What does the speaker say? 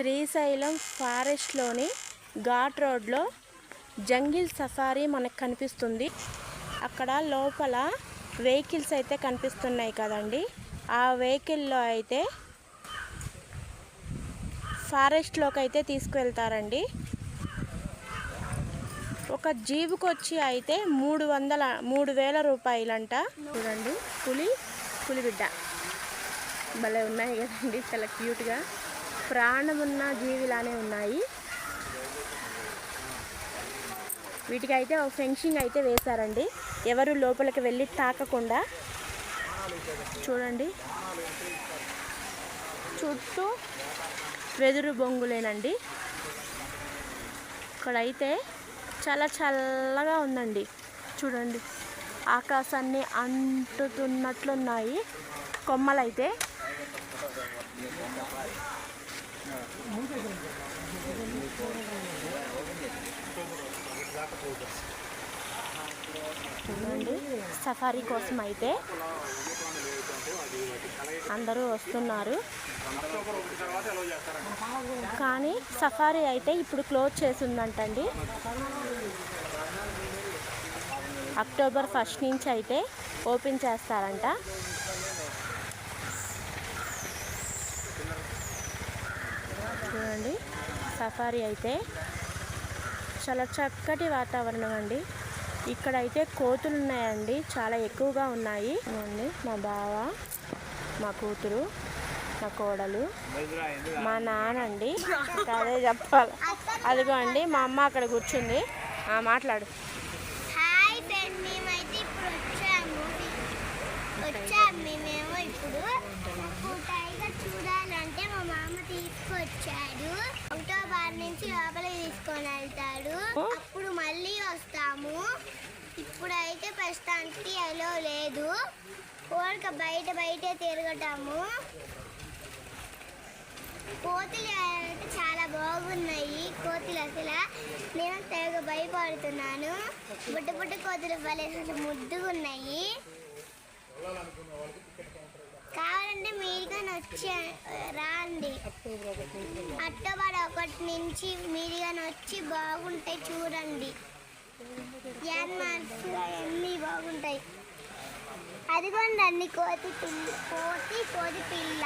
శ్రీశైలం ఫారెస్ట్లోని ఘాట్ రోడ్లో jungle safari మనకు కనిపిస్తుంది. అక్కడ లోపల వెహికల్స్ అయితే కనిపిస్తున్నాయి కదండి. ఆ వెహికల్లో అయితే ఫారెస్ట్లోకి అయితే తీసుకువెళ్తారండి. ఒక జీబుకి వచ్చి అయితే మూడు వందల మూడు వేల రూపాయలంట. చూడండి పులి పులిబిడ్డ. భలే ఉన్నాయి కదండి చాలా క్యూట్గా. ప్రాణమున్న జీవిలానే ఉన్నాయి. వీటికి అయితే ఒక ఫెన్సింగ్ అయితే వేశారండి. ఎవరు లోపలికి వెళ్ళి తాకకుండా చూడండి. చుట్టూ వెదురు బొంగులేనండి. ఇక్కడైతే చాలా చల్లగా ఉందండి. చూడండి. ఆకాశాన్ని అంటుతున్నట్లున్నాయి కొమ్మలైతే. చూడండి సఫారీ కోసం అయితే అందరూ వస్తున్నారు. కానీ సఫారీ అయితే ఇప్పుడు క్లోజ్ చేసి ఉందంటండి అక్టోబర్ ఫస్ట్ నుంచి అయితే ఓపెన్ చేస్తారంట చూడండి సఫారీ అయితే చాలా చక్కటి వాతావరణం అండి. ఇక్కడైతే కోతులు ఉన్నాయండి. చాలా ఎక్కువగా ఉన్నాయి. అండి మా బావ మా కూతురు మా కోడలు మా నానండి అదే చెప్పాలి. అదిగో అండి మా అమ్మ అక్కడ కూర్చుంది. మాట్లాడు హాయ్ ఫ్రెండ్ మేమైతే ఇప్పుడు వచ్చాము వచ్చాము మేమేమో ఇప్పుడు ఇప్పుడు టైగర్ చూడాలంటే మా మామ తీసుకొచ్చాడు అక్టోబర్ నుంచి లోపలికి తీసుకొని వెళ్తాడు అప్పుడు మళ్ళీ వస్తాము. ఇప్పుడైతే ప్రస్తుతానికి ఎలో లేదు. కోరిక బయట బయటే తిరగటము. కోతులు అయితే చాలా బాగున్నాయి. కోతులు అసలు నేను తెగ భయపడుతున్నాను. బుట్ట బుట్ట కోతులు భలే అసలు ముద్దుగా ఉన్నాయి కావాలంటే మీరు కానీ వచ్చి రాండి అక్టోబర్ ఒకటి నుంచి మీరు వచ్చి బాగుంటాయి చూడండి. యానిమల్స్ అన్నీ బాగుంటాయి. అదిగోండి అన్ని కోతి పిల్ల కోతి కోతి పిల్ల.